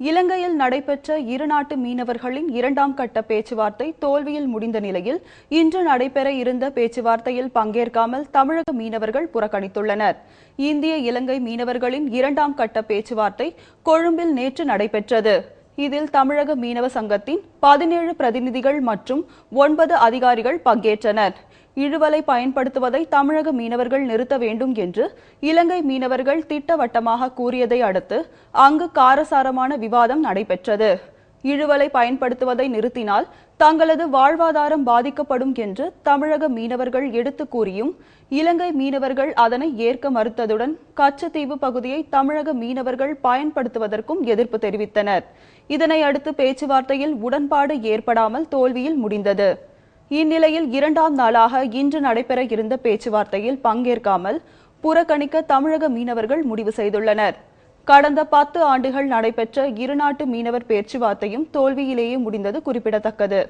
இலங்கையில் நடைபெற்ற இருநாட்டு மீனவர்களின் இரண்டாம் கட்ட பேச்சுவார்த்தை தோல்வியில் முடிந்த நிலையில் இன்று நடைபெற இருந்த பேச்சுவார்த்தையில் பங்கேற்காமல் தமிழக மீனவர்கள் புறக்கணித்துள்ளனர். இந்திய இலங்கை மீனவர்களின் இரண்டாம் கட்ட பேச்சுவார்த்தை கொழும்பில் நேற்று நடைபெற்றது. இதில் தமிழக மீனவ சங்கத்தின் பதினேழு பிரதிநிதிகள் மற்றும் ஒன்பது அதிகாரிகள் பங்கேற்றனர். இழுவலை பயன்படுத்துவதை தமிழக மீனவர்கள் நிறுத்த வேண்டும் என்று இலங்கை மீனவர்கள் திட்டவட்டமாக கூறியதை அடுத்து அங்கு காரசாரமான விவாதம் நடைபெற்றது. இழுவலை பயன்படுத்துவதை நிறுத்தினால் தங்களது வாழ்வாதாரம் பாதிக்கப்படும் என்று தமிழக மீனவர்கள் எடுத்து கூறியும் இலங்கை மீனவர்கள் அதனை ஏற்க மறுத்ததுடன் கச்சத்தீவு பகுதியை தமிழக மீனவர்கள் பயன்படுத்துவதற்கும் எதிர்ப்பு தெரிவித்தனர். இதனை அடுத்து பேச்சுவார்த்தையில் உடன்பாடு ஏற்படாமல் தோல்வியில் முடிந்தது. இந்நிலையில் இரண்டாம் நாளாக இன்று நடைபெற இருந்த பேச்சுவார்த்தையில் பங்கேற்காமல் புறக்கணிக்க தமிழக மீனவர்கள் முடிவு செய்துள்ளனர். கடந்த பத்து ஆண்டுகள் நடைபெற்ற இருநாட்டு மீனவர் பேச்சுவார்த்தையும் தோல்வியிலேயே முடிந்தது குறிப்பிடத்தக்கது.